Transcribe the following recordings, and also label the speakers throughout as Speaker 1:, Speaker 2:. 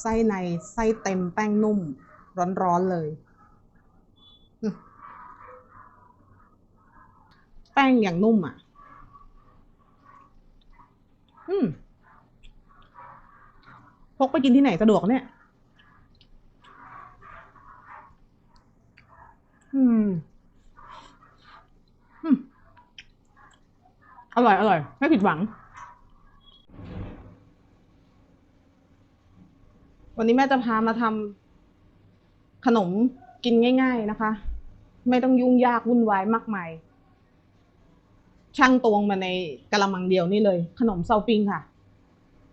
Speaker 1: ไส้ในไส้เต็มแป้งนุ่ม ร้อนๆเลย แป้งอย่างนุ่มอะ อืมพกไปกินที่ไหนสะดวกเนี่ย อืม อืม อร่อย อร่อย ไม่ผิดหวัง วันนี้แม่จะพามาทำขนมกินง่าย ๆนะคะ ไม่ต้องยุ่งยากวุ่นวายมากมายช่างตวงมาในกะละมังเดียวนี่เลย ขนมเซาปิงค่ะ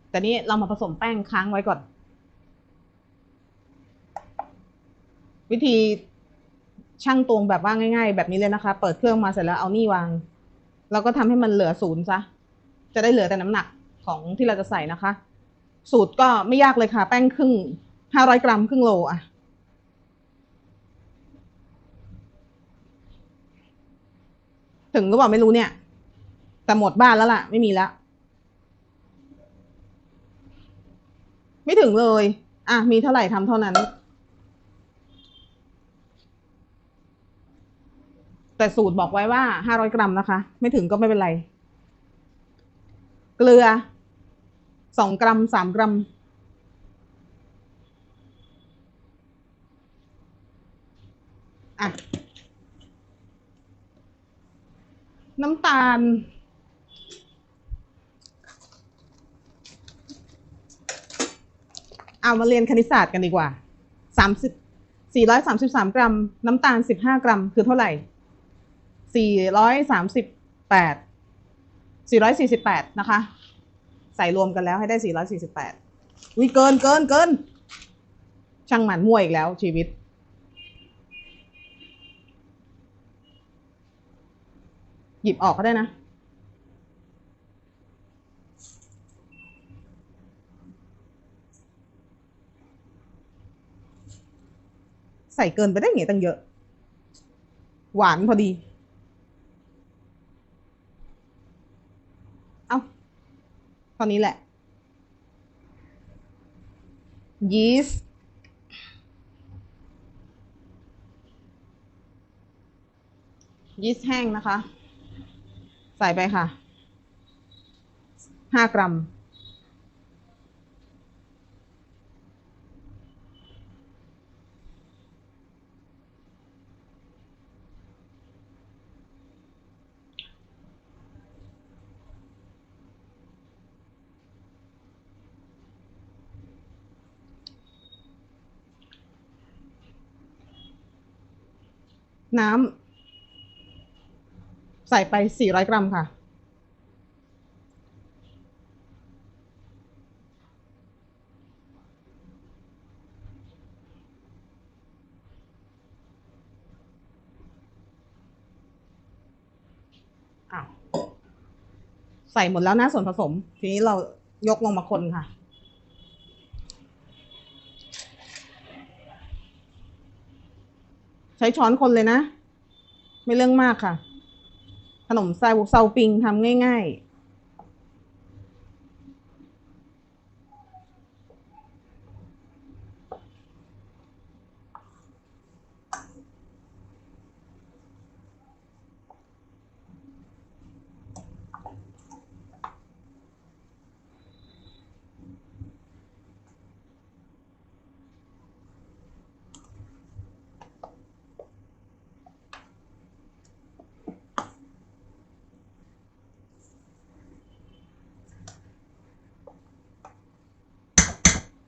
Speaker 1: แต่นี่เรามาผสมแป้งค้างไว้ก่อน วิธีช่างตวงแบบว่าง่าย ๆ แบบนี้เลยนะคะ เปิดเครื่องมาเสร็จแล้วเอานี่วาง แล้วก็ทำให้มันเหลือศูนย์ซะจะได้เหลือแต่น้ำหนักของที่เราจะใส่นะคะ สูตรก็ไม่ยากเลยค่ะ แป้งครึ่งห้าร้อยกรัมครึ่งโลอะถึงหรือเปล่าไม่รู้เนี่ย แต่หมดบ้านแล้วล่ะ ไม่มีแล้ว ไม่ถึงเลย อะ มีเท่าไหร่ทำเท่านั้น แต่สูตรบอกไว้ว่าห้าร้อยกรัมนะคะ ไม่ถึงก็ไม่เป็นไร เกลือ สองกรัมสามกรัม อะ น้ำตาล เอามาเรียนคณิตศาสตร์กันดีกว่าสามสิบสี่ร้อยสามสิบสามกรัม น้ำตาลสิบห้ากรัม คือเท่าไหร่สี่ร้อยสามสิบแปดสี่ร้อยสี่สิบแปดนะคะ ใส่รวมกันแล้วให้ได้สี่ร้อยสี่สิบแปดวิเกินเกินเกิน ช่างหมันมั่วอีกแล้วชีวิต หยิบออกก็ได้นะใส่เกินไปได้ไงตั้งเยอะ หวานพอดี เอาต อนนี้แหละยีสต์ยีสต์แห้งนะคะ ใส่ไปค่ะห้ากรัม น้ำใส่ไป 400 กรัมค่ะอ้าวใส่หมดแล้วนะส่วนผสม ทีนี้เรายกลงมาคนค่ะ ช้ช้อนคนเลยนะ ไม่เรื่องมากค่ะ ขนมไซบุกเซาปิงทำง่าย ๆ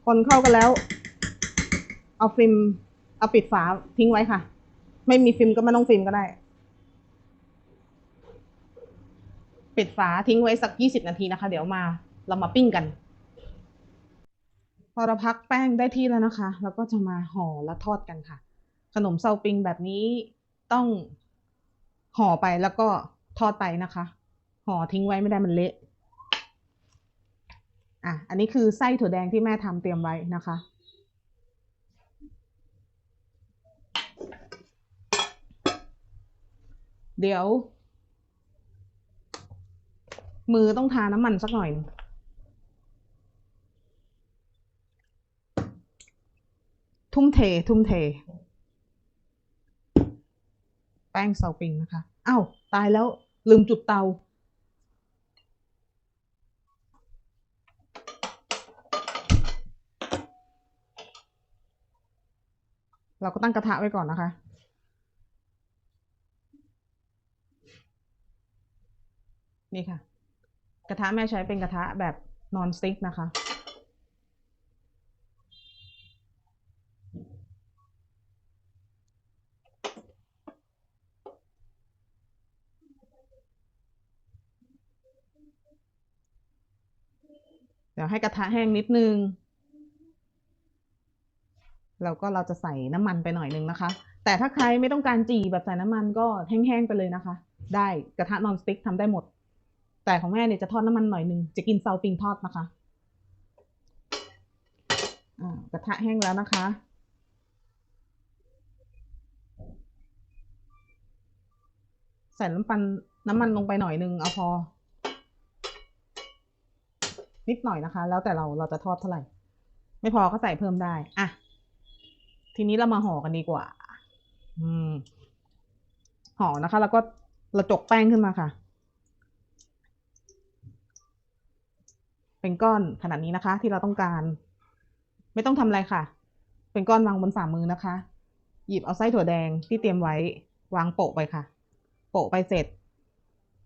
Speaker 1: คนเข้ากันแล้ว เอาฟิล์มเอาปิดฝาทิ้งไว้ค่ะ ไม่มีฟิล์มก็ไม่ต้องฟิล์มก็ได้ ปิดฝาทิ้งไว้สักยี่สิบนาทีนะคะ เดี๋ยวมา เรามาปิ้งกัน พอเราพักแป้งได้ที่แล้วนะคะแล้วก็จะมาห่อและทอดกันค่ะ ขนมเซาปิงแบบนี้ต้องห่อไปแล้วก็ทอดไปนะคะ ห่อทิ้งไว้ไม่ได้มันเละ อะ อันนี้คือไส้ถั่วแดงที่แม่ทำเตรียมไว้นะคะ เดี๋ยว มือต้องทาน้ำมันสักหน่อย ทุ่มเท ทุ่มเท แป้งเซาปิงนะคะ อ้าว ตายแล้วลืมจุดเตา เราก็ตั้งกระทะไว้ก่อนนะคะ นี่ค่ะ กระทะแม่ใช้เป็นกระทะแบบนอนสติ๊กนะคะ เดี๋ยวให้กระทะแห้งนิดนึง แล้วก็เราจะใส่น้ำมันไปหน่อยนึงนะคะ แต่ถ้าใครไม่ต้องการจี่แบบใส่น้ำมันก็แห้งๆไปเลยนะคะ ได้กระทะนอนสติ๊กทำได้หมด แต่ของแม่เนี่ยจะทอดน้ำมันหน่อยนึงจะกินเซาปิงทอดนะคะอ่ากระทะแห้งแล้วนะคะ ใส่น้ำมันน้ำมันลงไปหน่อยนึงเอาพอ นิดหน่อยนะคะ แล้วแต่เราเราจะทอดเท่าไหร่ ไม่พอก็ใส่เพิ่มได้ อะ ทีนี้เรามาห่อกันดีกว่า อืม ห่อนะคะ แล้วก็เราจกแป้งขึ้นมาค่ะ เป็นก้อนขนาดนี้นะคะ ที่เราต้องการ ไม่ต้องทำอะไรค่ะ เป็นก้อนวางบนฝ่ามือนะคะ หยิบเอาไส้ถั่วแดงที่เตรียมไว้ วางโปะไปค่ะ โปะไปเสร็จ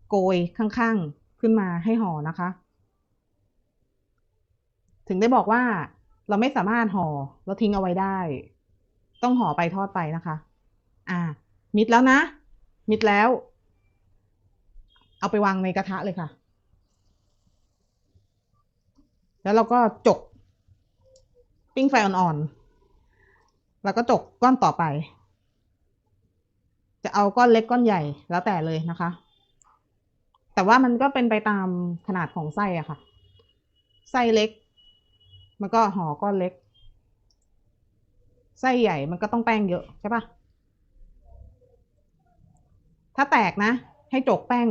Speaker 1: โกยข้างๆขึ้นมาให้ห่อนะคะ ถึงได้บอกว่าเราไม่สามารถห่อแล้วทิ้งเอาไว้ได้ ต้องห่อไปทอดไปนะคะ อ่า มิดแล้วนะ มิดแล้ว เอาไปวางในกระทะเลยค่ะ แล้วเราก็จก ปิ้งไฟอ่อนๆ แล้วก็จกก้อนต่อไป จะเอาก้อนเล็กก้อนใหญ่แล้วแต่เลยนะคะ แต่ว่ามันก็เป็นไปตามขนาดของไส้อะค่ะ ไส้เล็ก มันก็ห่อก้อนเล็ก ไส้ใหญ่มันก็ต้องแป้งเยอะใช่ปะถ้าแตกนะ ให้จกแป้ง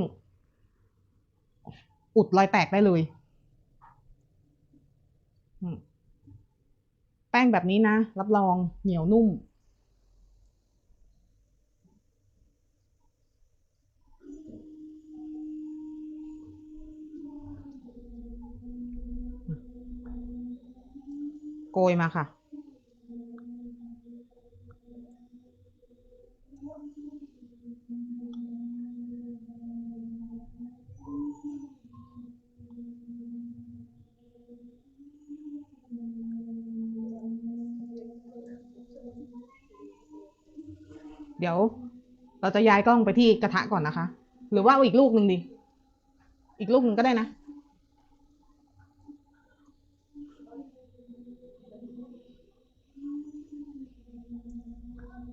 Speaker 1: อุดรอยแตกได้เลย แป้งแบบนี้นะ รับรองเหนียวนุ่ม โกยมาค่ะ เดี๋ยว เราจะย้ายกล้องไปที่กระทะก่อนนะคะ หรือว่าเอาอีกลูกหนึ่งดี อีกลูกหนึ่งก็ได้นะ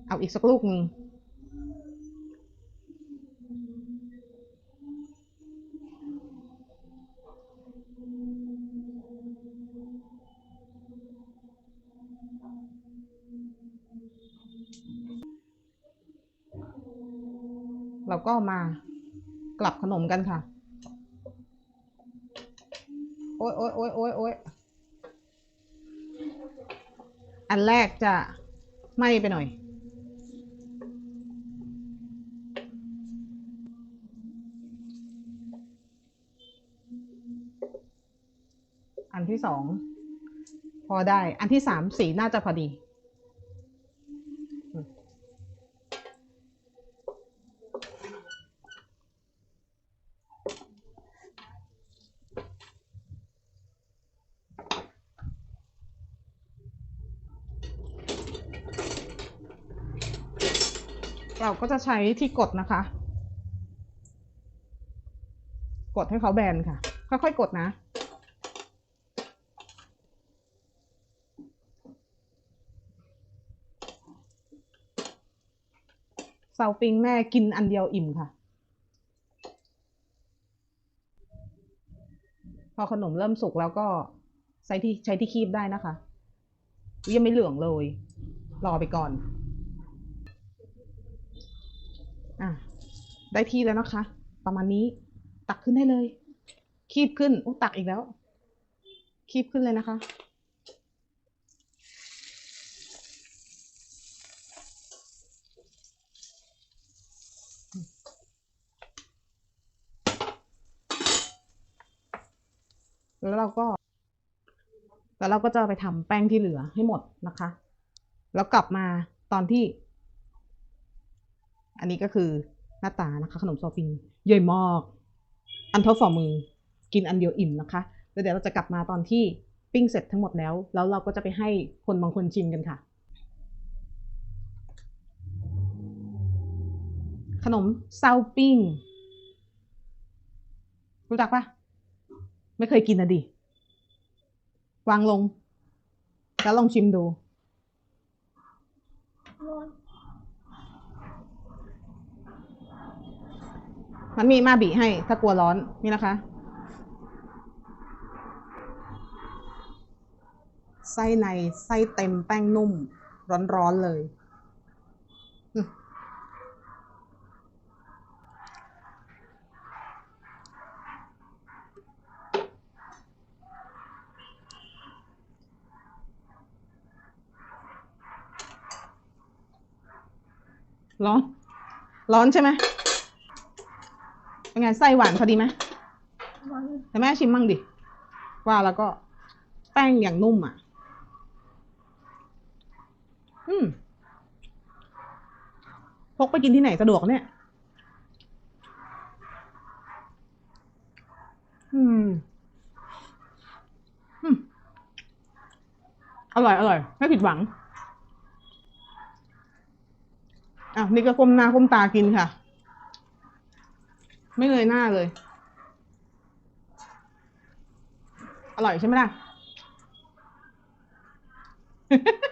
Speaker 1: เอาอีกสักลูกหนึ่ง เราก็มากลับขนมกันค่ะ โอ๊ยโอ๊ยโอ๊ยโอ๊ยโอ๊ยอันแรกจะไหม้ไปหน่อยอันที่สองพอได้ อันที่สามสีน่าจะพอดี เราก็จะใช้ที่กดนะคะ กดให้เขาแบนค่ะ ค่อยๆกดนะเซาปิงแม่กินอันเดียวอิ่มค่ะ พอขนมเริ่มสุกแล้วก็ใช้ที่ใช้ที่คีบได้นะคะ ยังไม่เหลืองเลย รอไปก่อน ได้ที่แล้วนะคะ ประมาณนี้ ตักขึ้นได้เลย คีบขึ้นอู้ตักอีกแล้ว คีบขึ้นเลยนะคะ แล้วเราก็ แล้วเราก็จะไปทำแป้งที่เหลือให้หมดนะคะ แล้วกลับมาตอนที่ อันนี้ก็คือ หน้าตานะคะ ขนมซอฟิงใหญ่มากอันเท่าฝ่ามือ กินอันเดียวอิ่มนะคะแล้วเดี๋ยวเราจะกลับมาตอนที่ปิ้งเสร็จทั้งหมดแล้ว แล้วเราก็จะไปให้คนบางคนชิมกันค่ะ ขนมเซาปิ้ง รู้จักปะไม่เคยกินนะดิ วางลง แล้วลองชิมดู มันมีมาบีให้ ถ้ากลัวร้อนนี่นะคะ ไส้ในไส้เต็มแป้งนุ่ม ร้อนๆเลย ร้อน ร้อนใช่ไหม ไงไส้หวานพอดีไหมแต่แม่ชิมมั่งดิ ว่าแล้วก็แป้งอย่างนุ่มอะ อืมพกไปกินที่ไหนสะดวกเนี่ย อืม อืม อร่อย อร่อย ไม่ผิดหวัง อะ นี่ก็ก้มหน้าก้มตากินค่ะ ไม่เลยหน้าเลย อร่อยใช่ไหมล่ะ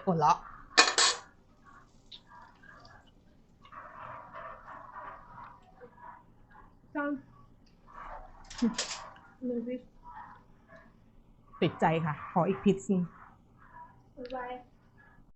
Speaker 1: หัวเราะ
Speaker 2: Sen Louis
Speaker 1: ติดใจค่ะ ขออีกพิซซ์
Speaker 2: Bye